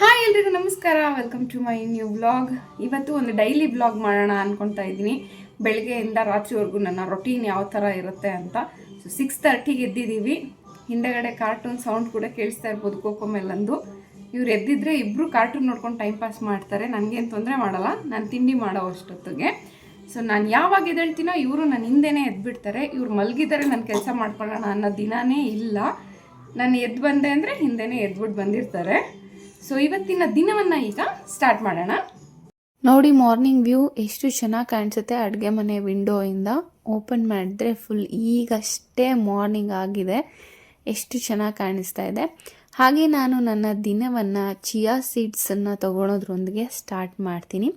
Hi ಎಲ್ರಿಗೂ ನಮಸ್ಕಾರ. Welcome to my new blog ಇವತ್ತು ಒಂದು ಡೈಲಿ ಬ್ಲಾಗ್ ಮಾಡೋಣ ಅನ್ಕೊತಾ ಇದ್ದೀನಿ. ಬೆಳಗ್ಗೆಯಿಂದ ರಾತ್ರಿವರೆಗೂ ನನ್ನ ರೊಟೀನ್ ಯಾವ ಥರ ಇರುತ್ತೆ ಅಂತ. ಸೊ ಸಿಕ್ಸ್ ತರ್ಟಿಗೆ ಎದ್ದಿದ್ದೀವಿ. ಹಿಂದೆಗಡೆ ಕಾರ್ಟೂನ್ ಸೌಂಡ್ ಕೂಡ ಕೇಳಿಸ್ತಾ ಇರ್ಬೋದು ಕೋಕೋ ಮೇಲಂದು ಇವ್ರು ಎದ್ದಿದ್ರೆ ಇಬ್ಬರು ಕಾರ್ಟೂನ್ ನೋಡ್ಕೊಂಡು ಟೈಮ್ ಪಾಸ್ ಮಾಡ್ತಾರೆ. ನನಗೇನು ತೊಂದರೆ ಮಾಡಲ್ಲ. ನಾನು ತಿಂಡಿ ಮಾಡೋ ಅಷ್ಟೊತ್ತಿಗೆ. ಸೊ ನಾನು ಯಾವಾಗ ಎದ್ದೇಳ್ತೀನೋ ಇವರು ನನ್ನ ಹಿಂದೆನೇ ಎದ್ಬಿಡ್ತಾರೆ. ಇವ್ರು ಮಲಗಿದ್ದಾರೆ, ನಾನು ಕೆಲಸ ಮಾಡ್ಕೊಳ್ಳೋಣ ಅನ್ನೋ ದಿನಾನೇ ಇಲ್ಲ. ನಾನು ಎದ್ದು ಬಂದೆ ಅಂದರೆ ಹಿಂದೆನೇ ಎದ್ಬಿಟ್ಟು ಬಂದಿರ್ತಾರೆ. ಸೊ ಇವತ್ತಿನ ದಿನವನ್ನು ಈಗ ಸ್ಟಾರ್ಟ್ ಮಾಡೋಣ. ನೋಡಿ ಮಾರ್ನಿಂಗ್ ವ್ಯೂ ಎಷ್ಟು ಚೆನ್ನಾಗಿ ಕಾಣಿಸುತ್ತೆ. ಅಡುಗೆ ಮನೆ ವಿಂಡೋಯಿಂದ ಓಪನ್ ಮಾಡಿದ್ರೆ ಫುಲ್ ಈಗಷ್ಟೇ ಮಾರ್ನಿಂಗ್ ಆಗಿದೆ. ಎಷ್ಟು ಚೆನ್ನಾಗಿ ಕಾಣಿಸ್ತಾ ಇದೆ. ಹಾಗೆ ನಾನು ನನ್ನ ದಿನವನ್ನು ಚಿಯಾ ಸೀಡ್ಸನ್ನು ತಗೊಳೋದ್ರೊಂದಿಗೆ ಸ್ಟಾರ್ಟ್ ಮಾಡ್ತೀನಿ.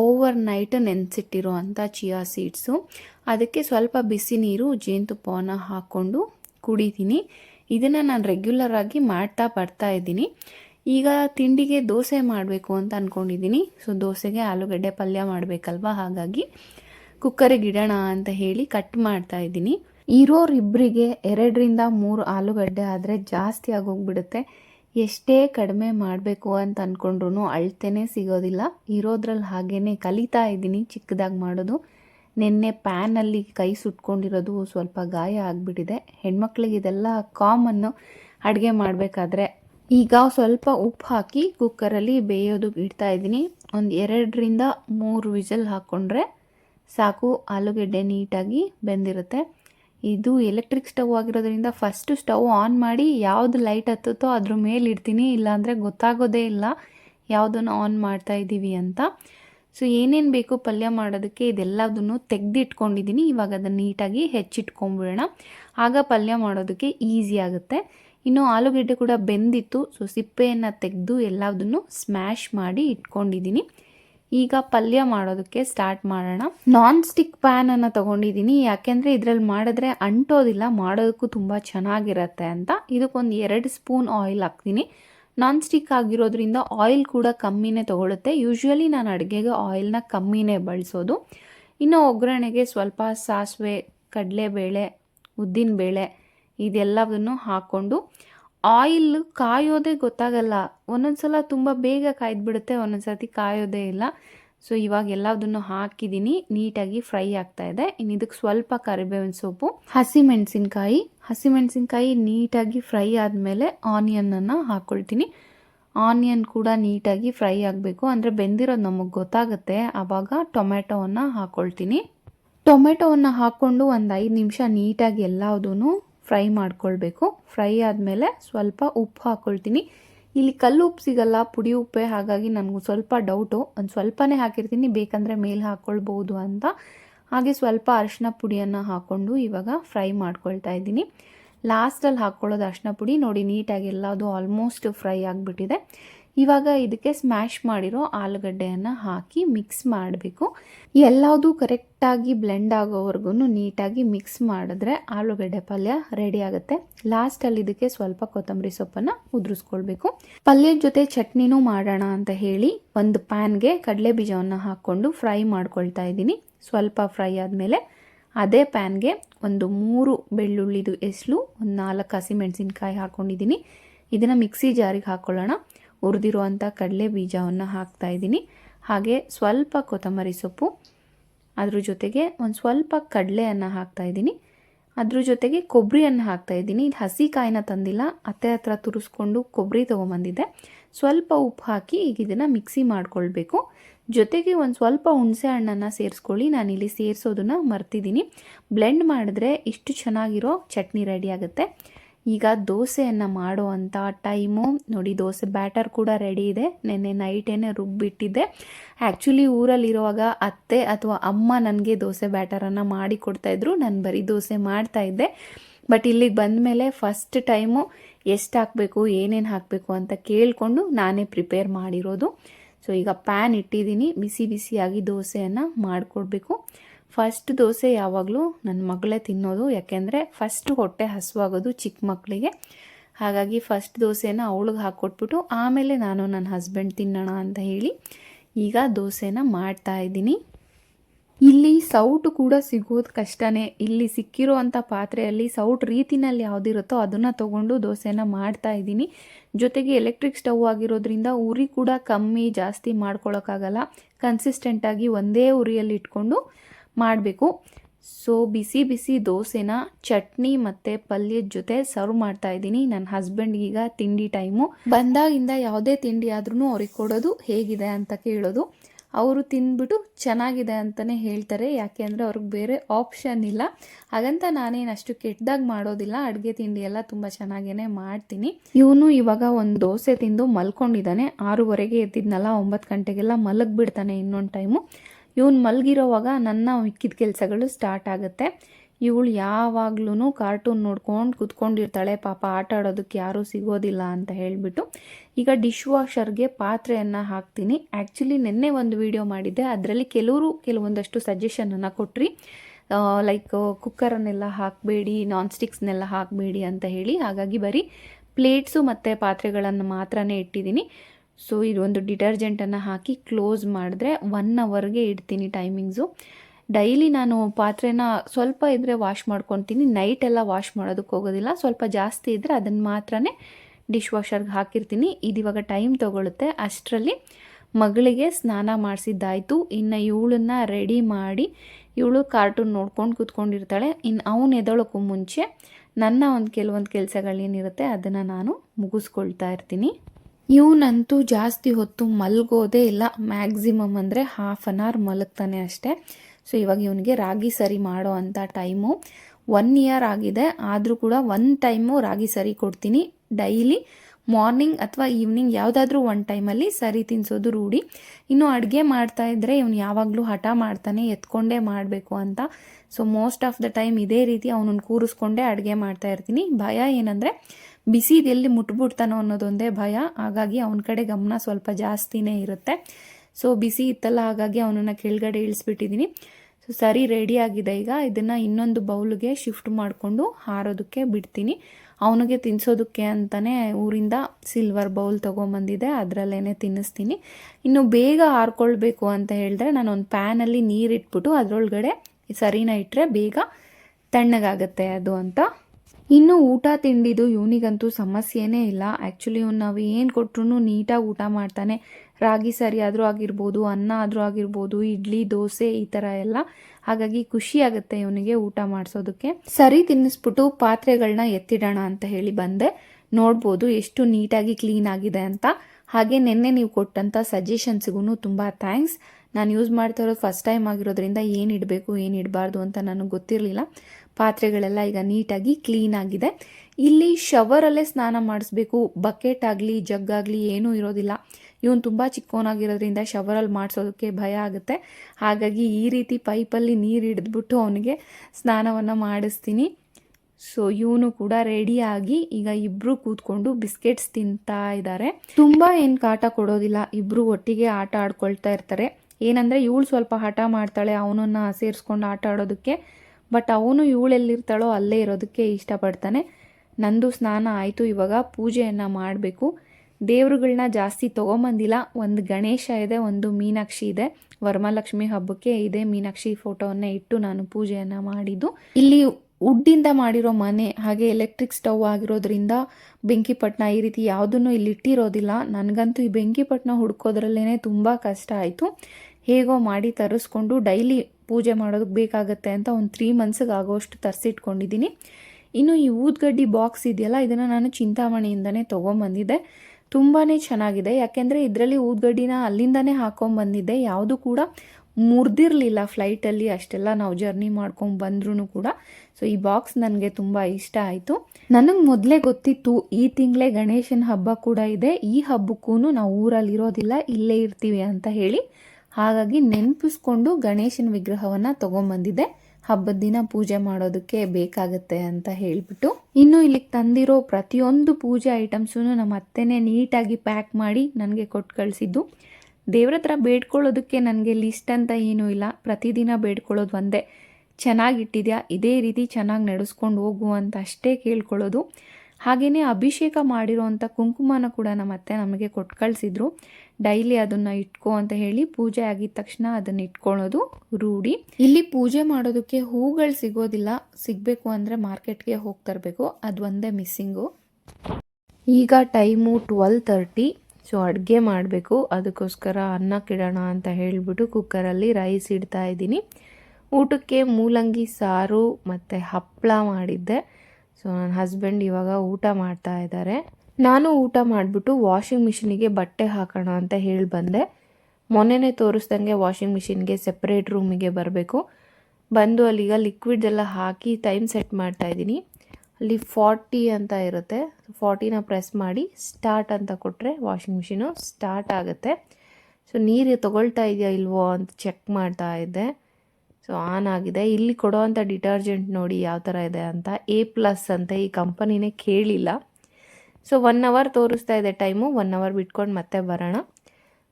ಓವರ್ ನೈಟ್ ನೆನೆಸಿಟ್ಟಿರೋ ಅಂಥ ಚಿಯಾ ಸೀಡ್ಸು ಅದಕ್ಕೆ ಸ್ವಲ್ಪ ಬಿಸಿ ನೀರು, ಜೇನುತುಪ್ಪವನ್ನು ಹಾಕ್ಕೊಂಡು ಕುಡಿತೀನಿ. ಇದನ್ನು ನಾನು ರೆಗ್ಯುಲರ್ ಆಗಿ ಮಾಡ್ತಾ ಬರ್ತಾ ಇದ್ದೀನಿ. ಈಗ ತಿಂಡಿಗೆ ದೋಸೆ ಮಾಡಬೇಕು ಅಂತ ಅಂದ್ಕೊಂಡಿದ್ದೀನಿ ಸೊ ದೋಸೆಗೆ ಆಲೂಗಡ್ಡೆ ಪಲ್ಯ ಮಾಡಬೇಕಲ್ವಾ? ಹಾಗಾಗಿ ಕುಕ್ಕರಿಗೆ ಇಡೋಣ ಅಂತ ಹೇಳಿ ಕಟ್ ಮಾಡ್ತಾ ಇದ್ದೀನಿ. ಇರೋರಿಬ್ಬರಿಗೆ ಎರಡರಿಂದ ಮೂರು ಆಲೂಗಡ್ಡೆ ಆದರೆ ಜಾಸ್ತಿ ಆಗೋಗ್ಬಿಡುತ್ತೆ. ಎಷ್ಟೇ ಕಡಿಮೆ ಮಾಡಬೇಕು ಅಂತ ಅಂದ್ಕೊಂಡ್ರೂ ಅಳ್ತೇನೆ ಸಿಗೋದಿಲ್ಲ. ಇರೋದ್ರಲ್ಲಿ ಹಾಗೇ ಕಲಿತಾ ಇದ್ದೀನಿ ಚಿಕ್ಕದಾಗಿ ಮಾಡೋದು. ನಿನ್ನೆ ಪ್ಯಾನಲ್ಲಿ ಕೈ ಸುಟ್ಕೊಂಡಿರೋದು ಸ್ವಲ್ಪ ಗಾಯ ಆಗಿಬಿಟ್ಟಿದೆ. ಹೆಣ್ಮಕ್ಳಿಗೆ ಇದೆಲ್ಲ ಕಾಮನ್ನು ಅಡುಗೆ ಮಾಡಬೇಕಾದ್ರೆ ಈಗ ಸ್ವಲ್ಪ ಉಪ್ಪು ಹಾಕಿ ಕುಕ್ಕರಲ್ಲಿ ಬೇಯೋದು ಇಡ್ತಾ ಇದ್ದೀನಿ. ಒಂದು ಎರಡರಿಂದ ಮೂರು ವಿಸಲ್ ಹಾಕ್ಕೊಂಡ್ರೆ ಸಾಕು, ಆಲೂಗೆಡ್ಡೆ ನೀಟಾಗಿ ಬೆಂದಿರುತ್ತೆ. ಇದು ಎಲೆಕ್ಟ್ರಿಕ್ ಸ್ಟವ್ ಆಗಿರೋದ್ರಿಂದ ಫಸ್ಟು ಸ್ಟವ್ ಆನ್ ಮಾಡಿ ಯಾವುದು ಲೈಟ್ ಹತ್ತುತ್ತೋ ಅದ್ರ ಮೇಲೆ ಇಡ್ತೀನಿ, ಇಲ್ಲಾಂದರೆ ಗೊತ್ತಾಗೋದೇ ಇಲ್ಲ ಯಾವುದನ್ನು ಆನ್ ಮಾಡ್ತಾ ಇದ್ದೀವಿ ಅಂತ. ಸೊ ಏನೇನು ಬೇಕು ಪಲ್ಯ ಮಾಡೋದಕ್ಕೆ ಇದೆಲ್ಲದನ್ನು ತೆಗೆದಿಟ್ಕೊಂಡಿದ್ದೀನಿ. ಇವಾಗ ಅದನ್ನು ನೀಟಾಗಿ ಹೆಚ್ಚಿಟ್ಕೊಂಡ್ಬಿಡೋಣ ಆಗ ಪಲ್ಯ ಮಾಡೋದಕ್ಕೆ ಈಸಿ ಆಗುತ್ತೆ. ಇನ್ನು ಆಲೂಗಡ್ಡೆ ಕೂಡ ಬೆಂದಿತ್ತು. ಸೊ ಸಿಪ್ಪೆಯನ್ನು ತೆಗೆದು ಎಲ್ಲದನ್ನು ಸ್ಮ್ಯಾಶ್ ಮಾಡಿ ಇಟ್ಕೊಂಡಿದ್ದೀನಿ ಈಗ ಪಲ್ಯ ಮಾಡೋದಕ್ಕೆ ಸ್ಟಾರ್ಟ್ ಮಾಡೋಣ. ನಾನ್ ಸ್ಟಿಕ್ ಪ್ಯಾನನ್ನು ತೊಗೊಂಡಿದ್ದೀನಿ ಯಾಕೆಂದರೆ ಇದರಲ್ಲಿ ಮಾಡಿದ್ರೆ ಅಂಟೋದಿಲ್ಲ, ಮಾಡೋದಕ್ಕೂ ತುಂಬ ಚೆನ್ನಾಗಿರತ್ತೆ ಅಂತ. ಇದಕ್ಕೊಂದು ಎರಡು ಸ್ಪೂನ್ ಆಯಿಲ್ ಹಾಕ್ತೀನಿ. ನಾನ್ ಸ್ಟಿಕ್ ಆಗಿರೋದ್ರಿಂದ ಆಯಿಲ್ ಕೂಡ ಕಮ್ಮಿನೇ ತೊಗೊಳುತ್ತೆ. ಯೂಶ್ವಲಿ ನಾನು ಅಡುಗೆಗೆ ಆಯಿಲ್ನ ಕಮ್ಮಿನೇ ಬಳಸೋದು. ಇನ್ನು ಒಗ್ಗರಣೆಗೆ ಸ್ವಲ್ಪ ಸಾಸಿವೆ, ಕಡಲೆಬೇಳೆ, ಉದ್ದಿನಬೇಳೆ ಇದೆಲ್ಲವನ್ನು ಹಾಕ್ಕೊಂಡು ಆಯಿಲ್ ಕಾಯೋದೇ ಗೊತ್ತಾಗಲ್ಲ. ಒಂದೊಂದು ಸಲ ತುಂಬ ಬೇಗ ಕಾಯ್ದುಬಿಡುತ್ತೆ ಒಂದೊಂದು ಕಾಯೋದೇ ಇಲ್ಲ. ಸೊ ಇವಾಗ ಎಲ್ಲದನ್ನು ಹಾಕಿದ್ದೀನಿ ನೀಟಾಗಿ ಫ್ರೈ ಆಗ್ತಾ ಇದೆ. ಇನ್ನು ಇದಕ್ಕೆ ಸ್ವಲ್ಪ ಕರಿಬೇವಿನ ಸೊಪ್ಪು ಹಸಿಮೆಣಸಿನ್ಕಾಯಿ ಹಸಿಮೆಣಸಿನ್ಕಾಯಿ ನೀಟಾಗಿ ಫ್ರೈ ಆದಮೇಲೆ ಆನಿಯನನ್ನು ಹಾಕ್ಕೊಳ್ತೀನಿ ಆನಿಯನ್ ಕೂಡ ನೀಟಾಗಿ ಫ್ರೈ ಆಗಬೇಕು. ಅಂದರೆ ಬೆಂದಿರೋದು ನಮಗೆ ಗೊತ್ತಾಗುತ್ತೆ. ಆವಾಗ ಟೊಮೆಟೊವನ್ನು ಹಾಕ್ಕೊಳ್ತೀನಿ ಟೊಮೆಟೊವನ್ನು ಹಾಕ್ಕೊಂಡು ಒಂದು ಐದು ನಿಮಿಷ ನೀಟಾಗಿ ಎಲ್ಲದೂ ಫ್ರೈ ಮಾಡ್ಕೊಳ್ಬೇಕು. ಫ್ರೈ ಆದಮೇಲೆ ಸ್ವಲ್ಪ ಉಪ್ಪು ಹಾಕ್ಕೊಳ್ತೀನಿ ಇಲ್ಲಿ ಕಲ್ಲು ಉಪ್ಪು ಸಿಗಲ್ಲ, ಪುಡಿ ಉಪ್ಪೆ, ಹಾಗಾಗಿ ನನಗೆ ಸ್ವಲ್ಪ ಡೌಟು ಒಂದು ಸ್ವಲ್ಪನೇ ಹಾಕಿರ್ತೀನಿ, ಬೇಕಂದರೆ ಮೇಲೆ ಹಾಕ್ಕೊಳ್ಬೋದು ಅಂತ. ಹಾಗೆ ಸ್ವಲ್ಪ ಅರಿಶಿನ ಪುಡಿಯನ್ನು ಹಾಕ್ಕೊಂಡು ಇವಾಗ ಫ್ರೈ ಮಾಡ್ಕೊಳ್ತಾ ಇದ್ದೀನಿ. ಲಾಸ್ಟಲ್ಲಿ ಹಾಕ್ಕೊಳ್ಳೋದು ಅರಿಶಿನ ಪುಡಿ. ನೋಡಿ, ನೀಟಾಗಿ ಎಲ್ಲದು ಆಲ್ಮೋಸ್ಟ್ ಫ್ರೈ ಆಗಿಬಿಟ್ಟಿದೆ. ಇವಾಗ ಇದಕ್ಕೆ ಸ್ಮ್ಯಾಶ್ ಮಾಡಿರೋ ಆಲೂಗಡ್ಡೆಯನ್ನು ಹಾಕಿ ಮಿಕ್ಸ್ ಮಾಡಬೇಕು. ಎಲ್ಲದೂ ಕರೆಕ್ಟಾಗಿ ಬ್ಲೆಂಡ್ ಆಗೋವರೆಗೂ ನೀಟಾಗಿ ಮಿಕ್ಸ್ ಮಾಡಿದ್ರೆ ಆಲೂಗಡ್ಡೆ ಪಲ್ಯ ರೆಡಿ ಆಗುತ್ತೆ. ಲಾಸ್ಟಲ್ಲಿ ಇದಕ್ಕೆ ಸ್ವಲ್ಪ ಕೊತ್ತಂಬರಿ ಸೊಪ್ಪನ್ನು ಉದುರಿಸ್ಕೊಳ್ಬೇಕು. ಪಲ್ಯದ ಜೊತೆ ಚಟ್ನಿನೂ ಮಾಡೋಣ ಅಂತ ಹೇಳಿ ಒಂದು ಪ್ಯಾನ್ಗೆ ಕಡಲೆ ಬೀಜವನ್ನು ಹಾಕ್ಕೊಂಡು ಫ್ರೈ ಮಾಡ್ಕೊಳ್ತಾ ಇದ್ದೀನಿ. ಸ್ವಲ್ಪ ಫ್ರೈ ಆದಮೇಲೆ ಅದೇ ಪ್ಯಾನ್ಗೆ ಒಂದು ಮೂರು ಬೆಳ್ಳುಳ್ಳಿದು ಎಸ್ಲು, ಒಂದು ನಾಲ್ಕು ಹಸಿಮೆಣಸಿನ್ಕಾಯಿ ಹಾಕ್ಕೊಂಡಿದ್ದೀನಿ ಇದನ್ನು ಮಿಕ್ಸಿ ಜಾರಿಗೆ ಹಾಕ್ಕೊಳ್ಳೋಣ ಹುರಿದಿರುವಂಥ ಕಡಲೆ ಬೀಜವನ್ನು ಹಾಕ್ತಾ ಇದ್ದೀನಿ. ಹಾಗೆ ಸ್ವಲ್ಪ ಕೊತ್ತಂಬರಿ ಸೊಪ್ಪು, ಅದ್ರ ಜೊತೆಗೆ ಒಂದು ಸ್ವಲ್ಪ ಕಡಲೆಯನ್ನು ಹಾಕ್ತಾ ಇದ್ದೀನಿ. ಅದ್ರ ಜೊತೆಗೆ ಕೊಬ್ಬರಿಯನ್ನು ಹಾಕ್ತಾ ಇದ್ದೀನಿ. ಇದು ಹಸಿ ಕಾಯಿನ ತಂದಿಲ್ಲ, ಅತ್ತೆ ಹತ್ರ ತುರಿಸ್ಕೊಂಡು ಕೊಬ್ಬರಿ ತೊಗೊಂಬಂದಿದ್ದೆ. ಸ್ವಲ್ಪ ಉಪ್ಪು ಹಾಕಿ ಈಗ ಇದನ್ನು ಮಿಕ್ಸಿ ಮಾಡ್ಕೊಳ್ಬೇಕು. ಜೊತೆಗೆ ಒಂದು ಸ್ವಲ್ಪ ಹುಣಸೆ ಹಣ್ಣನ್ನು ಸೇರಿಸ್ಕೊಳ್ಳಿ. ನಾನಿಲ್ಲಿ ಸೇರಿಸೋದನ್ನು ಮರ್ತಿದ್ದೀನಿ. ಬ್ಲೆಂಡ್ ಮಾಡಿದ್ರೆ ಇಷ್ಟು ಚೆನ್ನಾಗಿರೋ ಚಟ್ನಿ ರೆಡಿ ಆಗುತ್ತೆ. ಈಗ ದೋಸೆಯನ್ನು ಮಾಡುವಂಥ ಟೈಮು. ನೋಡಿ, ದೋಸೆ ಬ್ಯಾಟರ್ ಕೂಡ ರೆಡಿ ಇದೆ. ನೆನ್ನೆ ನೈಟೇನೆ ರುಬ್ಬಿಟ್ಟಿದ್ದೆ. ಆ್ಯಕ್ಚುಲಿ ಊರಲ್ಲಿರುವಾಗ ಅತ್ತೆ ಅಥವಾ ಅಮ್ಮ ನನಗೆ ದೋಸೆ ಬ್ಯಾಟರನ್ನು ಮಾಡಿ ಕೊಡ್ತಾಯಿದ್ರು ನಾನು ಬರೀ ದೋಸೆ ಮಾಡ್ತಾಯಿದ್ದೆ ಬಟ್ ಇಲ್ಲಿಗೆ ಬಂದಮೇಲೆ ಫಸ್ಟ್ ಟೈಮು ಎಷ್ಟು ಹಾಕಬೇಕು, ಏನೇನು ಹಾಕಬೇಕು ಅಂತ ಕೇಳಿಕೊಂಡು ನಾನೇ ಪ್ರಿಪೇರ್ ಮಾಡಿರೋದು. ಸೊ ಈಗ ಪ್ಯಾನ್ ಇಟ್ಟಿದ್ದೀನಿ. ಬಿಸಿ ಬಿಸಿಯಾಗಿ ದೋಸೆಯನ್ನು ಮಾಡಿಕೊಡ್ಬೇಕು. ಫಸ್ಟ್ ದೋಸೆ ಯಾವಾಗಲೂ ನನ್ನ ಮಗಳೇ ತಿನ್ನೋದು. ಯಾಕೆಂದರೆ ಫಸ್ಟ್ ಹೊಟ್ಟೆ ಹಸುವಾಗೋದು ಚಿಕ್ಕ ಮಕ್ಕಳಿಗೆ ಹಾಗಾಗಿ ಫಸ್ಟ್ ದೋಸೆನ ಅವಳಿಗೆ ಹಾಕ್ಕೊಟ್ಬಿಟ್ಟು ಆಮೇಲೆ ನಾನು ನನ್ನ ಹಸ್ಬೆಂಡ್ ತಿನ್ನೋಣ ಅಂತ ಹೇಳಿ ಈಗ ದೋಸೆನ ಮಾಡ್ತಾ ಇದ್ದೀನಿ. ಇಲ್ಲಿ ಸೌಟು ಕೂಡ ಸಿಗೋದು ಕಷ್ಟನೇ. ಇಲ್ಲಿ ಸಿಕ್ಕಿರೋವಂಥ ಪಾತ್ರೆಯಲ್ಲಿ ಸೌಟ್ ರೀತಿನಲ್ಲಿ ಯಾವುದಿರುತ್ತೋ ಅದನ್ನು ತೊಗೊಂಡು ದೋಸೆನ ಮಾಡ್ತಾ ಇದ್ದೀನಿ. ಜೊತೆಗೆ ಎಲೆಕ್ಟ್ರಿಕ್ ಸ್ಟವ್ ಆಗಿರೋದ್ರಿಂದ ಉರಿ ಕೂಡ ಕಮ್ಮಿ ಜಾಸ್ತಿ ಮಾಡ್ಕೊಳ್ಳೋಕ್ಕಾಗಲ್ಲ ಕನ್ಸಿಸ್ಟೆಂಟಾಗಿ ಒಂದೇ ಉರಿಯಲ್ಲಿ ಇಟ್ಕೊಂಡು ಮಾಡಬೇಕು. ಸೊ ಬಿಸಿ ಬಿಸಿ ದೋಸೆನ ಚಟ್ನಿ ಮತ್ತು ಪಲ್ಯದ ಜೊತೆ ಸರ್ವ್ ಮಾಡ್ತಾ ಇದ್ದೀನಿ. ನನ್ನ ಹಸ್ಬೆಂಡ್ಗೀಗ ತಿಂಡಿ ಟೈಮು ಬಂದಾಗಿಂದ ಯಾವುದೇ ತಿಂಡಿ ಆದ್ರೂ ಅವ್ರಿಗೆ ಕೊಡೋದು ಹೇಗಿದೆ ಅಂತ ಕೇಳೋದು. ಅವರು ತಿಂದ್ಬಿಟ್ಟು ಚೆನ್ನಾಗಿದೆ ಅಂತಲೇ ಹೇಳ್ತಾರೆ. ಯಾಕೆ ಅಂದರೆ ಅವ್ರಿಗೆ ಬೇರೆ ಆಪ್ಷನ್ ಇಲ್ಲ. ಹಾಗಂತ ನಾನೇನು ಅಷ್ಟು ಕೆಟ್ಟದಾಗ ಮಾಡೋದಿಲ್ಲ. ಅಡುಗೆ ತಿಂಡಿ ಎಲ್ಲ ತುಂಬ ಚೆನ್ನಾಗೇ ಮಾಡ್ತೀನಿ. ಇವನು ಇವಾಗ ಒಂದು ದೋಸೆ ತಿಂದು ಮಲ್ಕೊಂಡಿದ್ದಾನೆ. ಆರೂವರೆಗೆ ಎದ್ದಿದ್ನಲ್ಲ, ಒಂಬತ್ತು ಗಂಟೆಗೆಲ್ಲ ಮಲಗಿಬಿಡ್ತಾನೆ ಇನ್ನೊಂದು ಟೈಮು ಇವನು ಮಲಗಿರೋವಾಗ ನನ್ನ ಮಿಕ್ಕಿದ ಕೆಲಸಗಳು ಸ್ಟಾರ್ಟ್ ಆಗುತ್ತೆ. ಇವಳು ಯಾವಾಗ್ಲೂ ಕಾರ್ಟೂನ್ ನೋಡ್ಕೊಂಡು ಕುತ್ಕೊಂಡಿರ್ತಾಳೆ. ಪಾಪ ಆಟ ಆಡೋದಕ್ಕೆ ಯಾರೂ ಸಿಗೋದಿಲ್ಲ ಅಂತ ಹೇಳಿಬಿಟ್ಟು. ಈಗ ಡಿಶ್ ವಾಷರ್ಗೆ ಪಾತ್ರೆಯನ್ನು ಹಾಕ್ತೀನಿ. ಆ್ಯಕ್ಚುಲಿ ನಿನ್ನೆ ಒಂದು ವಿಡಿಯೋ ಮಾಡಿದ್ದೆ. ಅದರಲ್ಲಿ ಕೆಲವರು ಕೆಲವೊಂದಷ್ಟು ಸಜೆಷನನ್ನು ಕೊಟ್ರಿ. ಲೈಕ್ ಕುಕ್ಕರನ್ನೆಲ್ಲ ಹಾಕಬೇಡಿ ನಾನ್ ಸ್ಟಿಕ್ಸ್ನೆಲ್ಲ ಹಾಕಬೇಡಿ ಅಂತ ಹೇಳಿ. ಹಾಗಾಗಿ ಬರೀ ಪ್ಲೇಟ್ಸು ಮತ್ತು ಪಾತ್ರೆಗಳನ್ನು ಮಾತ್ರನೇ ಇಟ್ಟಿದ್ದೀನಿ. ಸೊ ಇದೊಂದು ಡಿಟರ್ಜೆಂಟನ್ನು ಹಾಕಿ ಕ್ಲೋಸ್ ಮಾಡಿದ್ರೆ ಒನ್ ಅವರ್ಗೆ ಇಡ್ತೀನಿ ಟೈಮಿಂಗ್ಸು ಡೈಲಿ ನಾನು ಪಾತ್ರೆನ ಸ್ವಲ್ಪ ಇದ್ದರೆ ವಾಶ್ ಮಾಡ್ಕೊತೀನಿ ನೈಟ್ ಎಲ್ಲ ವಾಶ್ ಮಾಡೋದಕ್ಕೆ ಹೋಗೋದಿಲ್ಲ. ಸ್ವಲ್ಪ ಜಾಸ್ತಿ ಇದ್ದರೆ ಅದನ್ನು ಮಾತ್ರ ಡಿಶ್ ವಾಷರ್ಗೆ ಹಾಕಿರ್ತೀನಿ. ಇದಿವಾಗ ಟೈಮ್ ತೊಗೊಳುತ್ತೆ. ಅಷ್ಟರಲ್ಲಿ ಮಗಳಿಗೆ ಸ್ನಾನ ಮಾಡಿಸಿದ್ದಾಯಿತು. ಇನ್ನು ಇವಳನ್ನ ರೆಡಿ ಮಾಡಿ ಇವಳು ಕಾರ್ಟೂನ್ ನೋಡ್ಕೊಂಡು ಕೂತ್ಕೊಂಡಿರ್ತಾಳೆ. ಇನ್ನು ಅವನು ಎದೊಳಕ್ಕೂ ಮುಂಚೆ ನನ್ನ ಒಂದು ಕೆಲವೊಂದು ಕೆಲಸಗಳೇನಿರುತ್ತೆ ಅದನ್ನು ನಾನು ಮುಗಿಸ್ಕೊಳ್ತಾ ಇರ್ತೀನಿ. ಇವನಂತೂ ಜಾಸ್ತಿ ಹೊತ್ತು ಮಲಗೋದೇ ಇಲ್ಲ. ಮ್ಯಾಕ್ಸಿಮಮ್ ಅಂದರೆ ಹಾಫ್ ಅನ್ ಅವರ್ ಮಲಗ್ತಾನೆ ಅಷ್ಟೇ. ಸೊ ಇವಾಗ ಇವನಿಗೆ ರಾಗಿ ಸರಿ ಮಾಡೋ ಅಂಥ ಟೈಮು ಒನ್ ಇಯರ್ ಆಗಿದೆ. ಆದರೂ ಕೂಡ ಒನ್ ಟೈಮು ರಾಗಿ ಸರಿ ಕೊಡ್ತೀನಿ. ಡೈಲಿ ಮಾರ್ನಿಂಗ್ ಅಥವಾ ಈವ್ನಿಂಗ್ ಯಾವುದಾದ್ರೂ ಒನ್ ಟೈಮಲ್ಲಿ ಸರಿ ತಿನ್ನಿಸೋದು ರೂಢಿ. ಇನ್ನು ಅಡುಗೆ ಮಾಡ್ತಾ ಇದ್ದರೆ ಇವನು ಯಾವಾಗಲೂ ಹಠ ಮಾಡ್ತಾನೆ, ಎತ್ಕೊಂಡೇ ಮಾಡಬೇಕು ಅಂತ. So most of the time ಇದೇ ರೀತಿ ಅವನನ್ನು ಕೂರಿಸ್ಕೊಂಡೇ ಅಡುಗೆ ಮಾಡ್ತಾ ಇರ್ತೀನಿ. ಭಯ ಏನಂದರೆ ಬಿಸಿದು ಎಲ್ಲಿ ಮುಟ್ಬಿಡ್ತಾನೋ ಅನ್ನೋದೊಂದೇ ಭಯ. ಹಾಗಾಗಿ ಅವನ ಕಡೆ ಗಮನ ಸ್ವಲ್ಪ ಜಾಸ್ತಿನೇ ಇರುತ್ತೆ. ಸೊ ಬಿಸಿ ಇತ್ತಲ್ಲ, ಹಾಗಾಗಿ ಅವನನ್ನು ಕೆಳಗಡೆ ಇಳಿಸ್ಬಿಟ್ಟಿದ್ದೀನಿ ಸೊ ಸರಿ ರೆಡಿ ಆಗಿದೆ. ಈಗ ಇದನ್ನು ಇನ್ನೊಂದು ಬೌಲ್ಗೆ ಶಿಫ್ಟ್ ಮಾಡಿಕೊಂಡು ಹಾರೋದಕ್ಕೆ ಬಿಡ್ತೀನಿ. ಅವನಿಗೆ ತಿನ್ನಿಸೋದಕ್ಕೆ ಅಂತಲೇ ಊರಿಂದ ಸಿಲ್ವರ್ ಬೌಲ್ ತೊಗೊಂಬಂದಿದೆ. ಅದರಲ್ಲೇ ತಿನ್ನಿಸ್ತೀನಿ. ಇನ್ನು ಬೇಗ ಹಾರ್ಕೊಳ್ಬೇಕು ಅಂತ ಹೇಳಿದ್ರೆ ನಾನು ಒಂದು ಪ್ಯಾನಲ್ಲಿ ನೀರಿಟ್ಬಿಟ್ಟು ಅದರೊಳಗಡೆ ಸರಿನ ಇಟ್ಟರೆ ಬೇಗ ತಣ್ಣಗಾಗತ್ತೆ ಅದು ಅಂತ ಇನ್ನು ಊಟ ತಿಂಡಿದು ಇವನಿಗಂತೂ ಸಮಸ್ಯೆನೇ ಇಲ್ಲ. ಆ್ಯಕ್ಚುಲಿ ಇವ್ನು ನಾವು ಏನು ಕೊಟ್ರು ನೀಟಾಗಿ ಊಟ ಮಾಡ್ತಾನೆ. ರಾಗಿ ಸರಿ ಆದರೂ ಆಗಿರ್ಬೋದು, ಅನ್ನ ಆದರೂ ಆಗಿರ್ಬೋದು, ಇಡ್ಲಿ, ದೋಸೆ ಈ ಥರ ಎಲ್ಲ ಹಾಗಾಗಿ ಖುಷಿ ಆಗುತ್ತೆ ಇವನಿಗೆ ಊಟ ಮಾಡಿಸೋದಕ್ಕೆ. ಸರಿ ತಿನ್ನಿಸ್ಬಿಟ್ಟು ಪಾತ್ರೆಗಳನ್ನ ಎತ್ತಿಡೋಣ ಅಂತ ಹೇಳಿ ಬಂದೆ. ನೋಡ್ಬೋದು ಎಷ್ಟು ನೀಟಾಗಿ ಕ್ಲೀನ್ ಆಗಿದೆ ಅಂತ. ಹಾಗೆ ನಿನ್ನೆ ನೀವು ಕೊಟ್ಟಂಥ ಸಜೆಷನ್ಸ್ಗೂ ತುಂಬ ಥ್ಯಾಂಕ್ಸ್ ನಾನು ಯೂಸ್ ಮಾಡ್ತಾ ಇರೋದು ಫಸ್ಟ್ ಟೈಮ್ ಆಗಿರೋದ್ರಿಂದ ಏನು ಇಡಬೇಕು, ಏನು ಇಡಬಾರ್ದು ಅಂತ ನನಗೆ ಗೊತ್ತಿರಲಿಲ್ಲ. ಪಾತ್ರೆಗಳೆಲ್ಲ ಈಗ ನೀಟಾಗಿ ಕ್ಲೀನ್ ಆಗಿದೆ. ಇಲ್ಲಿ ಶವರಲ್ಲೇ ಸ್ನಾನ ಮಾಡಿಸ್ಬೇಕು. ಬಕೆಟ್ ಆಗಲಿ ಜಗ್ ಆಗಲಿ ಏನೂ ಇರೋದಿಲ್ಲ. ಇವನು ತುಂಬ ಚಿಕ್ಕವನಾಗಿರೋದ್ರಿಂದ ಶವರಲ್ಲಿ ಮಾಡಿಸೋದಕ್ಕೆ ಭಯ ಆಗುತ್ತೆ. ಹಾಗಾಗಿ ಈ ರೀತಿ ಪೈಪಲ್ಲಿ ನೀರು ಹಿಡಿದ್ಬಿಟ್ಟು ಅವನಿಗೆ ಸ್ನಾನವನ್ನು ಮಾಡಿಸ್ತೀನಿ. ಸೊ ಇವನು ಕೂಡ ರೆಡಿಯಾಗಿ ಈಗ ಇಬ್ರು ಕೂತ್ಕೊಂಡು ಬಿಸ್ಕೆಟ್ಸ್ ತಿಂತಾ ಇದ್ದಾರೆ. ತುಂಬ ಏನು ಕಾಟ ಕೊಡೋದಿಲ್ಲ. ಇಬ್ರು ಒಟ್ಟಿಗೆ ಆಟ ಆಡ್ಕೊಳ್ತಾ ಇರ್ತಾರೆ. ಏನಂದರೆ ಇವಳು ಸ್ವಲ್ಪ ಹಠ ಮಾಡ್ತಾಳೆ, ಅವನನ್ನು ಸೇರಿಸ್ಕೊಂಡು ಆಟ ಆಡೋದಕ್ಕೆ. ಬಟ್ ಅವನು ಇವಳೆಲ್ಲಿರ್ತಾಳೋ ಅಲ್ಲೇ ಇರೋದಕ್ಕೆ ಇಷ್ಟಪಡ್ತಾನೆ. ನಂದು ಸ್ನಾನ ಆಯಿತು, ಇವಾಗ ಪೂಜೆಯನ್ನು ಮಾಡಬೇಕು. ದೇವ್ರುಗಳನ್ನ ಜಾಸ್ತಿ ತೊಗೊಂಬಂದಿಲ್ಲ. ಒಂದು ಗಣೇಶ ಇದೆ, ಒಂದು ಮೀನಾಕ್ಷಿ ಇದೆ. ವರಮಹಾಲಕ್ಷ್ಮಿ ಹಬ್ಬಕ್ಕೆ ಇದೆ ಮೀನಾಕ್ಷಿ ಫೋಟೋವನ್ನು ಇಟ್ಟು ನಾನು ಪೂಜೆಯನ್ನು ಮಾಡಿದ್ದು. ಇಲ್ಲಿ ವುಡ್ಡಿಂದ ಮಾಡಿರೋ ಮನೆ, ಹಾಗೆ ಎಲೆಕ್ಟ್ರಿಕ್ ಸ್ಟವ್ ಆಗಿರೋದ್ರಿಂದ ಬೆಂಕಿಪಟ್ಟಣ ಈ ರೀತಿ ಯಾವುದನ್ನು ಇಲ್ಲಿ ಇಟ್ಟಿರೋದಿಲ್ಲ. ನನಗಂತೂ ಈ ಬೆಂಕಿಪಟ್ಟಣ ಹುಡ್ಕೋದ್ರಲ್ಲೇ ತುಂಬ ಕಷ್ಟ ಆಯಿತು. ಹೇಗೋ ಮಾಡಿ ತರಿಸ್ಕೊಂಡು ಡೈಲಿ ಪೂಜೆ ಮಾಡೋದಕ್ಕೆ ಬೇಕಾಗತ್ತೆ ಅಂತ ಒಂದು ತ್ರೀ ಮಂತ್ಸಿಗೆ ಆಗೋಷ್ಟು ತರಿಸಿಟ್ಕೊಂಡಿದ್ದೀನಿ. ಇನ್ನು ಈ ಊದ್ಗಡ್ಡಿ ಬಾಕ್ಸ್ ಇದೆಯಲ್ಲ, ಇದನ್ನು ನಾನು ಚಿಂತಾಮಣಿಯಿಂದನೇ ತೊಗೊಂಬಂದಿದ್ದೆ. ತುಂಬಾ ಚೆನ್ನಾಗಿದೆ. ಯಾಕೆಂದರೆ ಇದರಲ್ಲಿ ಊದ್ಗಡ್ಡಿನ ಅಲ್ಲಿಂದನೇ ಹಾಕೊಂಬಂದಿದ್ದೆ. ಯಾವುದು ಕೂಡ ಮುರಿದಿರಲಿಲ್ಲ ಫ್ಲೈಟಲ್ಲಿ ಅಷ್ಟೆಲ್ಲ ನಾವು ಜರ್ನಿ ಮಾಡ್ಕೊಂಡು ಬಂದ್ರೂ ಕೂಡ. ಸೊ ಈ ಬಾಕ್ಸ್ ನನಗೆ ತುಂಬ ಇಷ್ಟ ಆಯಿತು. ನನಗೆ ಮೊದಲೇ ಗೊತ್ತಿತ್ತು, ಈ ತಿಂಗಳೇ ಗಣೇಶನ ಹಬ್ಬ ಕೂಡ ಇದೆ. ಈ ಹಬ್ಬಕ್ಕೂ ನಾವು ಊರಲ್ಲಿ ಇರೋದಿಲ್ಲ ಇಲ್ಲೇ ಇರ್ತೀವಿ ಅಂತ ಹೇಳಿ. ಹಾಗಾಗಿ ನೆನಪಿಸ್ಕೊಂಡು ಗಣೇಶನ ವಿಗ್ರಹವನ್ನು ತೊಗೊಂಬಂದಿದ್ದೆ ಹಬ್ಬದ ದಿನ ಪೂಜೆ ಮಾಡೋದಕ್ಕೆ ಬೇಕಾಗತ್ತೆ ಅಂತ ಹೇಳಿಬಿಟ್ಟು. ಇನ್ನು ಇಲ್ಲಿಗೆ ತಂದಿರೋ ಪ್ರತಿಯೊಂದು ಪೂಜೆ ಐಟಮ್ಸೂ ನಮ್ಮ ಅತ್ತೆನೇ ನೀಟಾಗಿ ಪ್ಯಾಕ್ ಮಾಡಿ ನನಗೆ ಕೊಟ್ಟು ಕಳಿಸಿದ್ದು. ದೇವ್ರ ಹತ್ರ ಬೇಡ್ಕೊಳ್ಳೋದಕ್ಕೆ ನನಗೆ ಲಿಸ್ಟ್ ಅಂತ ಏನೂ ಇಲ್ಲ. ಪ್ರತಿದಿನ ಬೇಡ್ಕೊಳ್ಳೋದು ಒಂದೇ. ಚೆನ್ನಾಗಿಟ್ಟಿದ್ಯಾ ಇದೇ ರೀತಿ ಚೆನ್ನಾಗಿ ನಡೆಸ್ಕೊಂಡು ಹೋಗು ಅಂತ ಅಷ್ಟೇ ಕೇಳ್ಕೊಳ್ಳೋದು. ಹಾಗೆಯೇ ಅಭಿಷೇಕ ಮಾಡಿರೋವಂಥ ಕುಂಕುಮನ ಕೂಡ ನಮ್ಮ ಅತ್ತೆ ನಮಗೆ ಕೊಟ್ಟು ಕಳಿಸಿದ್ರು ಡೈಲಿ ಅದನ್ನು ಇಟ್ಕೋ ಅಂತ ಹೇಳಿ ಪೂಜೆ ಆಗಿದ ತಕ್ಷಣ ಅದನ್ನು ಇಟ್ಕೊಳ್ಳೋದು ರೂಢಿ. ಇಲ್ಲಿ ಪೂಜೆ ಮಾಡೋದಕ್ಕೆ ಹೂಗಳು ಸಿಗೋದಿಲ್ಲ. ಸಿಗಬೇಕು ಅಂದರೆ ಮಾರ್ಕೆಟ್ಗೆ ಹೋಗಿ ತರಬೇಕು. ಅದು ಒಂದೇ ಮಿಸ್ಸಿಂಗು. ಈಗ ಟೈಮು ಟ್ವೆಲ್ ತರ್ಟಿ. ಸೊ ಅಡುಗೆ ಮಾಡಬೇಕು. ಅದಕ್ಕೋಸ್ಕರ ಅನ್ನ ಕಿಡೋಣ ಅಂತ ಹೇಳಿಬಿಟ್ಟು ಕುಕ್ಕರಲ್ಲಿ ರೈಸ್ ಇಡ್ತಾ ಇದ್ದೀನಿ. ಊಟಕ್ಕೆ ಮೂಲಂಗಿ ಸಾರು ಮತ್ತು ಹಪ್ಪಳ ಮಾಡಿದ್ದೆ. ಸೊ ನನ್ನ ಹಸ್ಬೆಂಡ್ ಇವಾಗ ಊಟ ಮಾಡ್ತಾ ಇದ್ದಾರೆ. ನಾನು ಊಟ ಮಾಡಿಬಿಟ್ಟು ವಾಷಿಂಗ್ ಮಿಷಿನಿಗೆ ಬಟ್ಟೆ ಹಾಕೋಣ ಅಂತ ಹೇಳಿ ಬಂದೆ. ಮೊನ್ನೆನೇ ತೋರಿಸ್ದಂಗೆ ವಾಷಿಂಗ್ ಮಿಷಿನ್ಗೆ ಸೆಪ್ರೇಟ್ ರೂಮಿಗೆ ಬರಬೇಕು. ಬಂದು ಅಲ್ಲಿಗ ಲಿಕ್ವಿಡ್ ಎಲ್ಲ ಹಾಕಿ ಟೈಮ್ ಸೆಟ್ ಮಾಡ್ತಾ ಇದ್ದೀನಿ. ಅಲ್ಲಿ ಫಾರ್ಟಿ ಅಂತ ಇರುತ್ತೆ. ಫಾರ್ಟಿನ ಪ್ರೆಸ್ ಮಾಡಿ ಸ್ಟಾರ್ಟ್ ಅಂತ ಕೊಟ್ಟರೆ ವಾಷಿಂಗ್ ಮಿಷಿನು ಸ್ಟಾರ್ಟ್ ಆಗುತ್ತೆ. ಸೊ ನೀರು ತಗೊಳ್ತಾ ಇದೆಯಾ ಇಲ್ವೋ ಅಂತ ಚೆಕ್ ಮಾಡ್ತಾ ಇದ್ದೆ. ಸೊ ಆನ್ ಆಗಿದೆ. ಇಲ್ಲಿ ಕೊಡೋವಂಥ ಡಿಟರ್ಜೆಂಟ್ ನೋಡಿ ಯಾವ ಥರ ಇದೆ ಅಂತ. ಎ ಪ್ಲಸ್ ಅಂತ ಈ ಕಂಪನಿನೇ ಕೇಳಿಲ್ಲ. ಸೊ ಒನ್ ಅವರ್ ತೋರಿಸ್ತಾ ಇದೆ ಟೈಮು ಒನ್ ಅವರ್ ಬಿಟ್ಕೊಂಡು ಮತ್ತೆ ಬರೋಣ.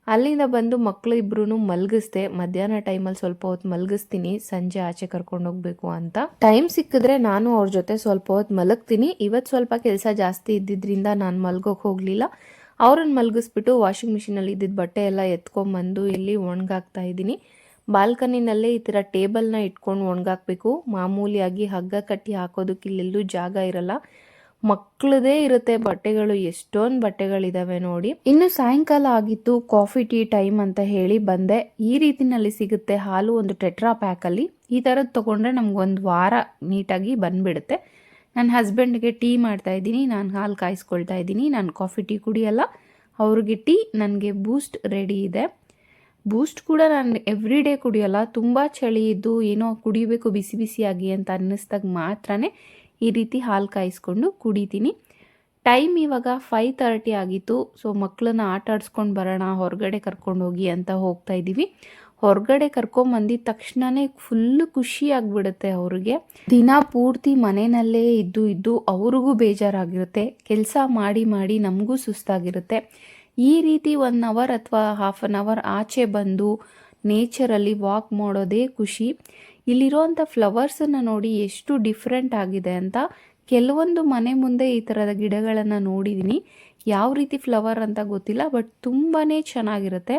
ಅಲ್ಲಿಂದ ಬಂದು ಮಕ್ಕಳು ಇಬ್ರು ಮಲಗಿಸ್ದೆ. ಮಧ್ಯಾಹ್ನ ಟೈಮಲ್ಲಿ ಸ್ವಲ್ಪ ಹೊತ್ತು ಮಲಗಿಸ್ತೀನಿ. ಸಂಜೆ ಆಚೆ ಕರ್ಕೊಂಡು ಹೋಗ್ಬೇಕು ಅಂತ. ಟೈಮ್ ಸಿಕ್ಕಿದ್ರೆ ನಾನು ಅವ್ರ ಜೊತೆ ಸ್ವಲ್ಪ ಹೊತ್ತು ಮಲಗ್ತೀನಿ. ಇವತ್ತು ಸ್ವಲ್ಪ ಕೆಲಸ ಜಾಸ್ತಿ ಇದ್ದಿದ್ದರಿಂದ ನಾನು ಮಲ್ಗೋಕೆ ಹೋಗಲಿಲ್ಲ. ಅವ್ರನ್ನ ಮಲಗಿಸ್ಬಿಟ್ಟು ವಾಷಿಂಗ್ ಮಿಷಿನಲ್ಲಿ ಇದ್ದಿದ್ದ ಬಟ್ಟೆ ಎಲ್ಲ ಎತ್ಕೊಂಬಂದು ಇಲ್ಲಿ ಒಣಗಾಕ್ತಾ ಇದ್ದೀನಿ. ಬಾಲ್ಕನಿನಲ್ಲೇ ಈ ಥರ ಟೇಬಲ್ನ ಇಟ್ಕೊಂಡು ಒಣಗಾಕ್ಬೇಕು. ಮಾಮೂಲಿಯಾಗಿ ಹಗ್ಗ ಕಟ್ಟಿ ಹಾಕೋದಕ್ಕೆ ಇಲ್ಲೆಲ್ಲೂ ಜಾಗ ಇರಲ್ಲ. ಮಕ್ಕಳದೇ ಇರುತ್ತೆ ಬಟ್ಟೆಗಳು, ಎಷ್ಟೊಂದು ಬಟ್ಟೆಗಳಿದ್ದಾವೆ ನೋಡಿ. ಇನ್ನು ಸಾಯಂಕಾಲ ಆಗಿತ್ತು, ಕಾಫಿ, ಟೀ ಟೈಮ್ ಅಂತ ಹೇಳಿ ಬಂದೆ. ಈ ರೀತಿನಲ್ಲಿ ಸಿಗುತ್ತೆ ಹಾಲು ಒಂದು ಟೆಟ್ರಾ ಪ್ಯಾಕಲ್ಲಿ. ಈ ಥರದ್ದು ತೊಗೊಂಡ್ರೆ ನಮ್ಗೊಂದು ವಾರ ನೀಟಾಗಿ ಬಂದ್ಬಿಡುತ್ತೆ. ನನ್ನ ಹಸ್ಬೆಂಡ್ಗೆ ಟೀ ಮಾಡ್ತಾ ಇದ್ದೀನಿ, ನಾನು ಹಾಲು ಕಾಯಿಸ್ಕೊಳ್ತಾ ಇದ್ದೀನಿ, ನಾನು ಕಾಫಿ, ಟೀ ಕುಡಿಯಲ್ಲ. ಅವ್ರಿಗೆ ಟೀ, ನನಗೆ ಬೂಸ್ಟ್ ರೆಡಿ ಇದೆ. ಬೂಸ್ಟ್ ಕೂಡ ನಾನು ಎವ್ರಿ ಡೇ ಕುಡಿಯೋಲ್ಲ. ತುಂಬ ಚಳಿ ಇದ್ದು ಏನೋ ಕುಡಿಬೇಕು ಬಿಸಿ ಬಿಸಿಯಾಗಿ ಅಂತ ಅನ್ನಿಸ್ದಾಗ ಮಾತ್ರನೇ ಈ ರೀತಿ ಹಾಲು ಕಾಯಿಸ್ಕೊಂಡು ಕುಡಿತೀನಿ. ಟೈಮ್ ಇವಾಗ ಫೈವ್ ತರ್ಟಿ ಆಗಿತ್ತು. ಸೊ ಮಕ್ಕಳನ್ನ ಆಟ ಆಡಿಸ್ಕೊಂಡು ಬರೋಣ, ಹೊರಗಡೆ ಕರ್ಕೊಂಡು ಹೋಗಿ ಅಂತ ಹೋಗ್ತಾ ಇದ್ದೀವಿ ಹೊರಗಡೆ ಕರ್ಕೊಂಬಂದಿದ ತಕ್ಷಣವೇ ಫುಲ್ಲು ಖುಷಿ ಆಗಿಬಿಡುತ್ತೆ ಅವ್ರಿಗೆ. ದಿನ ಪೂರ್ತಿ ಮನೆಯಲ್ಲೇ ಇದ್ದು ಇದ್ದು ಅವ್ರಿಗೂ ಬೇಜಾರಾಗಿರುತ್ತೆ. ಕೆಲಸ ಮಾಡಿ ಮಾಡಿ ನಮಗೂ ಸುಸ್ತಾಗಿರುತ್ತೆ. ಈ ರೀತಿ ಒನ್ ಅವರ್ ಅಥವಾ ಹಾಫ್ ಆನ್ ಅವರ್ ಆಚೆ ಬಂದು ನೇಚರಲ್ಲಿ ವಾಕ್ ಮಾಡೋದೇ ಖುಷಿ. ಇಲ್ಲಿರೋವಂಥ ಫ್ಲವರ್ಸನ್ನು ನೋಡಿ ಎಷ್ಟು ಡಿಫ್ರೆಂಟ್ ಆಗಿದೆ ಅಂತ ಕೆಲವೊಂದು ಮನೆ ಮುಂದೆ ಈ ಥರದ ಗಿಡಗಳನ್ನು ನೋಡಿದ್ದೀನಿ ಯಾವ ರೀತಿ ಫ್ಲವರ್ ಅಂತ ಗೊತ್ತಿಲ್ಲ ಬಟ್ ತುಂಬಾ ಚೆನ್ನಾಗಿರುತ್ತೆ.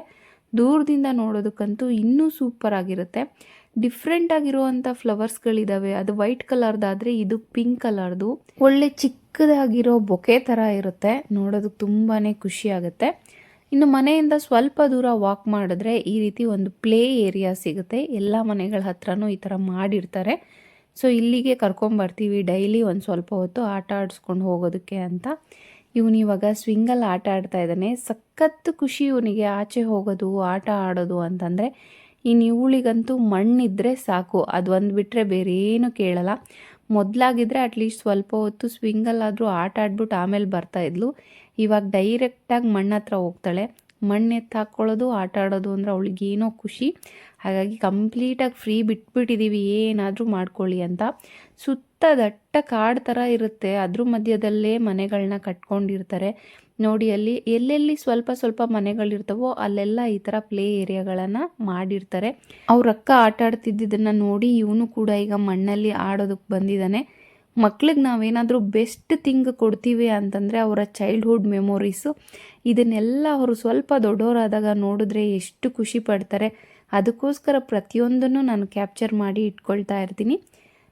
ದೂರದಿಂದ ನೋಡೋದಕ್ಕಂತೂ ಇನ್ನೂ ಸೂಪರ್ ಆಗಿರುತ್ತೆ. ಡಿಫ್ರೆಂಟ್ ಆಗಿರುವಂಥ ಫ್ಲವರ್ಸ್ಗಳಿದ್ದಾವೆ ಅದು ವೈಟ್ ಕಲರ್ದಾದ್ರೆ ಇದು ಪಿಂಕ್ ಕಲರ್ದು ಒಳ್ಳೆ ಚಿಕ್ಕದಾಗಿರೋ ಬೊಕೆ ಥರ ಇರುತ್ತೆ. ನೋಡೋದಕ್ಕೆ ತುಂಬಾ ಖುಷಿ ಆಗುತ್ತೆ. ಇನ್ನು ಮನೆಯಿಂದ ಸ್ವಲ್ಪ ದೂರ ವಾಕ್ ಮಾಡಿದ್ರೆ ಈ ರೀತಿ ಒಂದು ಪ್ಲೇ ಏರಿಯಾ ಸಿಗುತ್ತೆ. ಎಲ್ಲ ಮನೆಗಳ ಹತ್ರನೂ ಈ ಥರ ಮಾಡಿರ್ತಾರೆ. ಸೊ ಇಲ್ಲಿಗೆ ಕರ್ಕೊಂಬರ್ತೀವಿ ಡೈಲಿ ಒಂದು ಸ್ವಲ್ಪ ಹೊತ್ತು ಆಟ ಆಡಿಸ್ಕೊಂಡು ಹೋಗೋದಕ್ಕೆ ಅಂತ. ಇವನು ಇವಾಗ ಸ್ವಿಂಗಲ್ಲಿ ಆಟ ಆಡ್ತಾ ಇದ್ದಾನೆ. ಸಖತ್ತು ಖುಷಿ ಇವನಿಗೆ. ಆಚೆ ಹೋಗೋದು, ಆಟ ಆಡೋದು ಅಂತಂದರೆ ಇನ್ನು ಇವಳಿಗಂತೂ ಮಣ್ಣಿದ್ರೆ ಸಾಕು. ಅದು ಒಂದು ಬಿಟ್ಟರೆ ಬೇರೆ ಏನು ಕೇಳಲ್ಲ ಮೊದಲಾಗಿದ್ದರೆ ಅಟ್ಲೀಸ್ಟ್ ಸ್ವಲ್ಪ ಹೊತ್ತು ಸ್ವಿಂಗಲ್ಲಾದರೂ ಆಟ ಆಡ್ಬಿಟ್ಟು ಆಮೇಲೆ ಬರ್ತಾ ಇದ್ಲು. ಇವಾಗ ಡೈರೆಕ್ಟಾಗಿ ಮಣ್ಣ ಹತ್ರ ಹೋಗ್ತಾಳೆ. ಮಣ್ಣು ಎತ್ತು ಹಾಕ್ಕೊಳ್ಳೋದು ಆಟ ಆಡೋದು ಅಂದರೆ ಅವಳಿಗೆ ಏನೋ ಖುಷಿ. ಹಾಗಾಗಿ ಕಂಪ್ಲೀಟಾಗಿ ಫ್ರೀ ಬಿಟ್ಬಿಟ್ಟಿದ್ದೀವಿ ಏನಾದರೂ ಮಾಡ್ಕೊಳ್ಳಿ ಅಂತ. ಸುತ್ತ ದಟ್ಟ ಕಾಡು ಥರ ಇರುತ್ತೆ. ಅದ್ರ ಮಧ್ಯದಲ್ಲೇ ಮನೆಗಳನ್ನ ಕಟ್ಕೊಂಡಿರ್ತಾರೆ. ನೋಡಿ ಅಲ್ಲಿ ಎಲ್ಲೆಲ್ಲಿ ಸ್ವಲ್ಪ ಸ್ವಲ್ಪ ಮನೆಗಳಿರ್ತವೋ ಅಲ್ಲೆಲ್ಲ ಈ ಥರ ಪ್ಲೇ ಏರಿಯಾಗಳನ್ನು ಮಾಡಿರ್ತಾರೆ. ಅವ್ರ ಅಕ್ಕ ಆಟ ಆಡ್ತಿದ್ದಿದ್ದನ್ನು ನೋಡಿ ಇವನು ಕೂಡ ಈಗ ಮಣ್ಣಲ್ಲಿ ಆಡೋದಕ್ಕೆ ಬಂದಿದ್ದಾನೆ. ಮಕ್ಳಿಗೆ ನಾವೇನಾದರೂ ಬೆಸ್ಟ್ ಥಿಂಗ್ ಕೊಡ್ತೀವಿ ಅಂತಂದರೆ ಅವರ ಚೈಲ್ಡ್ಹುಡ್ ಮೆಮೊರೀಸು ಇದನ್ನೆಲ್ಲ ಅವರು ಸ್ವಲ್ಪ ದೊಡ್ಡವರಾದಾಗ ನೋಡಿದ್ರೆ ಎಷ್ಟು ಖುಷಿ ಪಡ್ತಾರೆ. ಅದಕ್ಕೋಸ್ಕರ ಪ್ರತಿಯೊಂದನ್ನು ನಾನು ಕ್ಯಾಪ್ಚರ್ ಮಾಡಿ ಇಟ್ಕೊಳ್ತಾ ಇರ್ತೀನಿ.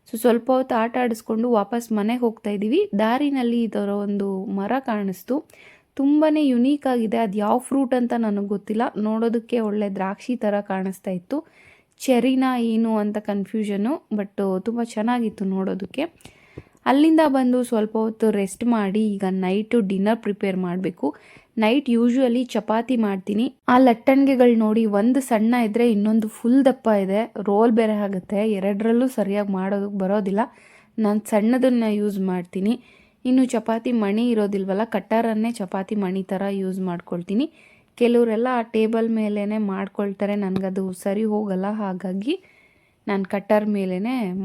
ಸೊ ಸ್ವಲ್ಪ ಹೊತ್ತು ಆಟ ಆಡಿಸ್ಕೊಂಡು ವಾಪಸ್ ಮನೆಗೆ ಹೋಗ್ತಾ ಇದ್ದೀವಿ ದಾರಿನಲ್ಲಿ ಇದರ ಒಂದು ಮರ ಕಾಣಿಸ್ತು. ತುಂಬಾ ಯುನೀಕ್ ಆಗಿದೆ. ಅದು ಯಾವ ಫ್ರೂಟ್ ಅಂತ ನನಗೆ ಗೊತ್ತಿಲ್ಲ. ನೋಡೋದಕ್ಕೆ ಒಳ್ಳೆ ದ್ರಾಕ್ಷಿ ಥರ ಕಾಣಿಸ್ತಾ ಇತ್ತು. ಚೆರಿನಾ ಏನು ಅಂತ ಕನ್ಫ್ಯೂಷನು ಬಟ್ ತುಂಬ ಚೆನ್ನಾಗಿತ್ತು ನೋಡೋದಕ್ಕೆ. ಅಲ್ಲಿಂದ ಬಂದು ಸ್ವಲ್ಪ ಹೊತ್ತು ರೆಸ್ಟ್ ಮಾಡಿ ಈಗ ನೈಟು ಡಿನ್ನರ್ ಪ್ರಿಪೇರ್ ಮಾಡಬೇಕು. ನೈಟ್ ಯೂಶ್ವಲಿ ಚಪಾತಿ ಮಾಡ್ತೀನಿ. ಆ ಲಟ್ಟಣಿಗೆಗಳು ನೋಡಿ ಒಂದು ಸಣ್ಣ ಇದ್ದರೆ ಇನ್ನೊಂದು ಫುಲ್ ದಪ್ಪ ಇದೆ. ರೋಲ್ ಬೇರೆ ಆಗುತ್ತೆ. ಎರಡರಲ್ಲೂ ಸರಿಯಾಗಿ ಮಾಡೋದಕ್ಕೆ ಬರೋದಿಲ್ಲ. ನಾನು ಸಣ್ಣದನ್ನು ಯೂಸ್ ಮಾಡ್ತೀನಿ. ಇನ್ನು ಚಪಾತಿ ಮಣಿ ಇರೋದಿಲ್ವಲ್ಲ, ಕಟ್ಟರನ್ನೇ ಚಪಾತಿ ಮಣಿ ಥರ ಯೂಸ್ ಮಾಡ್ಕೊಳ್ತೀನಿ. ಕೆಲವರೆಲ್ಲ ಆ ಟೇಬಲ್ ಮೇಲೇ ಮಾಡ್ಕೊಳ್ತಾರೆ, ನನಗದು ಸರಿ ಹೋಗಲ್ಲ, ಹಾಗಾಗಿ ನಾನು ಕಟ್ಟರ್ ಮೇಲೇ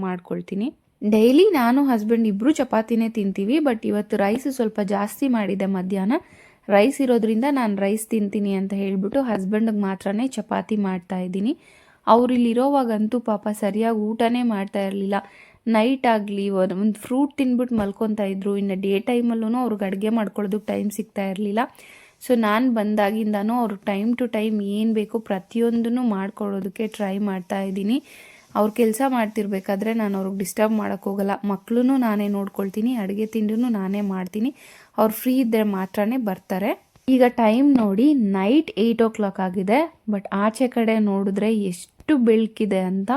ಮಾಡ್ಕೊಳ್ತೀನಿ. ಡೈಲಿ ನಾನು ಹಸ್ಬೆಂಡ್ ಇಬ್ಬರು ಚಪಾತಿನೇ ತಿಂತೀವಿ, ಬಟ್ ಇವತ್ತು ರೈಸ್ ಸ್ವಲ್ಪ ಜಾಸ್ತಿ ಮಾಡಿದೆ ಮಧ್ಯಾಹ್ನ. ರೈಸ್ ಇರೋದ್ರಿಂದ ನಾನು ರೈಸ್ ತಿಂತೀನಿ ಅಂತ ಹೇಳಿಬಿಟ್ಟು ಹಸ್ಬೆಂಡ್ಗೆ ಮಾತ್ರನೇ ಚಪಾತಿ ಮಾಡ್ತಾ ಇದ್ದೀನಿ. ಅವ್ರು ಇಲ್ಲಿರೋವಾಗಂತೂ ಪಾಪ ಸರಿಯಾಗಿ ಊಟನೇ ಮಾಡ್ತಾ ಇರಲಿಲ್ಲ. ನೈಟ್ ಆಗಲಿ, ಒಂದು ಫ್ರೂಟ್ ತಿನ್ಬಿಟ್ಟು ಮಲ್ಕೊತಾ ಇದ್ರು. ಇನ್ನು ಡೇ ಟೈಮಲ್ಲೂ ಅವ್ರಿಗೆ ಅಡುಗೆ ಮಾಡ್ಕೊಳ್ಳೋದಕ್ಕೆ ಟೈಮ್ ಸಿಗ್ತಾ ಇರಲಿಲ್ಲ. ಸೊ ನಾನು ಬಂದಾಗಿಂದನೂ ಅವ್ರು ಟೈಮ್ ಟು ಟೈಮ್ ಏನು ಬೇಕು ಪ್ರತಿಯೊಂದನ್ನು ಮಾಡ್ಕೊಳ್ಳೋದಕ್ಕೆ ಟ್ರೈ ಮಾಡ್ತಾ ಇದ್ದೀನಿ. ಅವ್ರು ಕೆಲಸ ಮಾಡ್ತಿರ್ಬೇಕಾದ್ರೆ ನಾನು ಅವ್ರಿಗೆ ಡಿಸ್ಟರ್ಬ್ ಮಾಡೋಕ್ಕೋಗಲ್ಲ ಮಕ್ಕಳೂ ನಾನೇ ನೋಡ್ಕೊಳ್ತೀನಿ, ಅಡುಗೆ ತಿಂಡಿನೂ ನಾನೇ ಮಾಡ್ತೀನಿ. ಅವ್ರು ಫ್ರೀ ಇದ್ದರೆ ಮಾತ್ರನೇ ಬರ್ತಾರೆ. ಈಗ ಟೈಮ್ ನೋಡಿ ನೈಟ್ ಏಯ್ಟ್ ಓ ಕ್ಲಾಕ್ ಆಗಿದೆ. ಬಟ್ ಆಚೆ ಕಡೆ ನೋಡಿದ್ರೆ ಎಷ್ಟು ಬೆಳಕಿದೆ ಅಂತ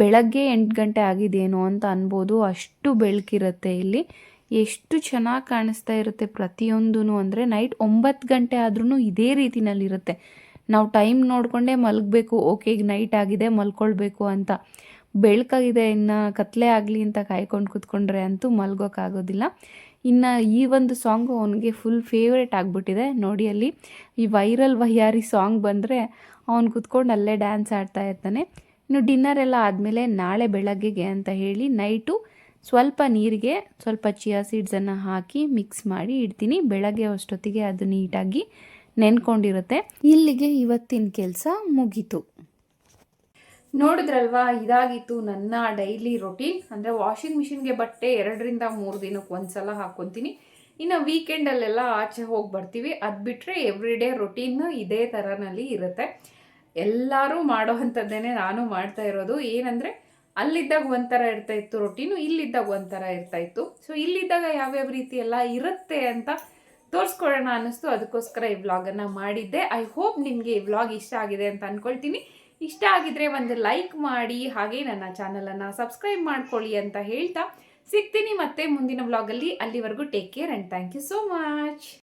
ಬೆಳಗ್ಗೆ ಎಂಟು ಗಂಟೆ ಆಗಿದೆಯೇನೋ ಅಂತ ಅನ್ಬೋದು. ಅಷ್ಟು ಬೆಳಕಿರುತ್ತೆ ಇಲ್ಲಿ. ಎಷ್ಟು ಚೆನ್ನಾಗಿ ಕಾಣಿಸ್ತಾ ಇರುತ್ತೆ ಪ್ರತಿಯೊಂದೂ ಅಂದರೆ ನೈಟ್ ಒಂಬತ್ತು ಗಂಟೆ ಆದ್ರೂ ಇದೇ ರೀತಿನಲ್ಲಿರುತ್ತೆ. ನಾವು ಟೈಮ್ ನೋಡಿಕೊಂಡೇ ಮಲಗಬೇಕು. ಓಕೆ, ಈಗ ನೈಟ್ ಆಗಿದೆ, ಮಲ್ಕೊಳ್ಬೇಕು ಅಂತ. ಬೆಳಕಾಗಿದೆ, ಇನ್ನು ಕತ್ಲೆ ಆಗಲಿ ಅಂತ ಕಾಯ್ಕೊಂಡು ಕೂತ್ಕೊಂಡ್ರೆ ಅಂತೂ ಮಲ್ಗೋಕ್ಕಾಗೋದಿಲ್ಲ ಇನ್ನು ಈ ಒಂದು ಸಾಂಗು ಅವನಿಗೆ ಫುಲ್ ಫೇವ್ರೇಟ್ ಆಗಿಬಿಟ್ಟಿದೆ. ನೋಡಿ ಅಲ್ಲಿ ಈ ವೈರಲ್ ವಯ್ಯಾರಿ ಸಾಂಗ್ ಬಂದರೆ ಅವ್ನು ಕುತ್ಕೊಂಡು ಅಲ್ಲೇ ಡ್ಯಾನ್ಸ್ ಆಡ್ತಾ ಇರ್ತಾನೆ. ಇನ್ನು ಡಿನ್ನರ್ ಎಲ್ಲ ಆದಮೇಲೆ ನಾಳೆ ಬೆಳಗ್ಗೆಗೆ ಅಂತ ಹೇಳಿ ನೈಟು ಸ್ವಲ್ಪ ನೀರಿಗೆ, ಸ್ವಲ್ಪ ಚಿಯಾ ಸೀಡ್ಸನ್ನು ಹಾಕಿ ಮಿಕ್ಸ್ ಮಾಡಿ ಇಡ್ತೀನಿ. ಬೆಳಗ್ಗೆ ಅಷ್ಟೊತ್ತಿಗೆ ಅದು ನೀಟಾಗಿ ನೆನ್ಕೊಂಡಿರುತ್ತೆ. ಇಲ್ಲಿಗೆ ಇವತ್ತಿನ ಕೆಲಸ ಮುಗೀತು. ನೋಡಿದ್ರಲ್ವಾ, ಇದಾಗಿತ್ತು ನನ್ನ ಡೈಲಿ ರೊಟೀನ್ ಅಂದರೆ ವಾಷಿಂಗ್ ಮಿಷಿನ್ಗೆ ಬಟ್ಟೆ ಎರಡರಿಂದ ಮೂರು ದಿನಕ್ಕೆ ಒಂದ್ಸಲ ಹಾಕ್ಕೊತೀನಿ ಇನ್ನು ವೀಕೆಂಡಲ್ಲೆಲ್ಲ ಆಚೆ ಹೋಗಿ ಬರ್ತೀವಿ. ಅದು ಬಿಟ್ಟರೆ ಎವ್ರಿ ಡೇ ರೊಟೀನ್ ಇದೇ ಥರನಲ್ಲಿ ಇರುತ್ತೆ. ಎಲ್ಲರೂ ಮಾಡೋ ನಾನು ಮಾಡ್ತಾ ಇರೋದು. ಏನಂದರೆ, ಅಲ್ಲಿದ್ದಾಗ ಒಂಥರ ಇರ್ತಾ ಇತ್ತು ರೊಟೀನು ಇಲ್ಲಿದ್ದಾಗ ಒಂಥರ ಇರ್ತಾ ಇತ್ತು. ಸೊ ಇಲ್ಲಿದ್ದಾಗ ಯಾವ್ಯಾವ ರೀತಿ ಎಲ್ಲ ಇರುತ್ತೆ ಅಂತ ತೋರಿಸ್ಕೊಡೋಣ ಅನ್ನಿಸ್ತು. ಅದಕ್ಕೋಸ್ಕರ ಈ ವ್ಲಾಗನ್ನು ಮಾಡಿದ್ದೆ. ಐ ಹೋಪ್ ನಿಮಗೆ ಈ ವ್ಲಾಗ್ ಇಷ್ಟ ಆಗಿದೆ ಅಂತ ಅಂದ್ಕೊಳ್ತೀನಿ ಇಷ್ಟ ಆಗಿದ್ರೆ ಒಂದು ಲೈಕ್ ಮಾಡಿ, ಹಾಗೆ ನನ್ನ ಚಾನಲನ್ನು ಸಬ್ಸ್ಕ್ರೈಬ್ ಮಾಡ್ಕೊಳ್ಳಿ ಅಂತ ಹೇಳ್ತಾ ಸಿಗ್ತೀನಿ ಮತ್ತೆ ಮುಂದಿನ ವ್ಲಾಗಲ್ಲಿ ಅಲ್ಲಿವರೆಗೂ take care and thank you so much